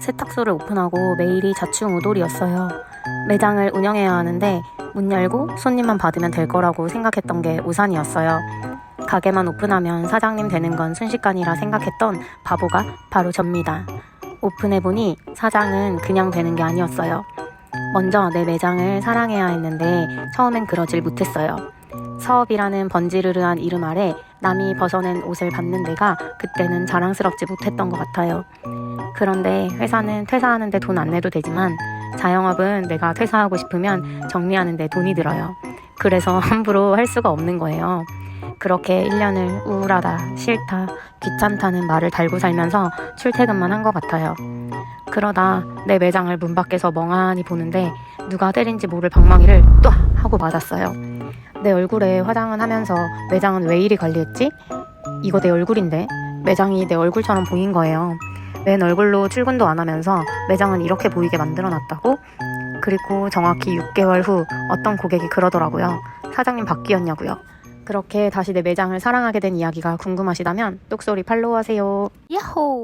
세탁소를 오픈하고 매일이 자충우돌이었어요. 매장을 운영해야 하는데 문 열고 손님만 받으면 될 거라고 생각했던 게 우산이었어요. 가게만 오픈하면 사장님 되는 건 순식간이라 생각했던 바보가 바로 접니다. 오픈해보니 사장은 그냥 되는 게 아니었어요. 먼저 내 매장을 사랑해야 했는데 처음엔 그러질 못했어요. 사업이라는 번지르르한 이름 아래 남이 벗어낸 옷을 받는 데가 그때는 자랑스럽지 못했던 것 같아요. 그런데 회사는 퇴사하는데 돈 안 내도 되지만 자영업은 내가 퇴사하고 싶으면 정리하는데 돈이 들어요. 그래서 함부로 할 수가 없는 거예요. 그렇게 1년을 우울하다, 싫다, 귀찮다는 말을 달고 살면서 출퇴근만 한 것 같아요. 그러다 내 매장을 문 밖에서 멍하니 보는데 누가 때린지 모를 방망이를 또 하고 맞았어요. 내 얼굴에 화장은 하면서 매장은 왜 이리 관리했지? 이거 내 얼굴인데 매장이 내 얼굴처럼 보인 거예요. 웬 얼굴로 출근도 안 하면서 매장은 이렇게 보이게 만들어 놨다고? 그리고 정확히 6개월 후 어떤 고객이 그러더라고요. 사장님 바뀌었냐고요. 그렇게 다시 내 매장을 사랑하게 된 이야기가 궁금하시다면 똑소리 팔로우하세요. 야호!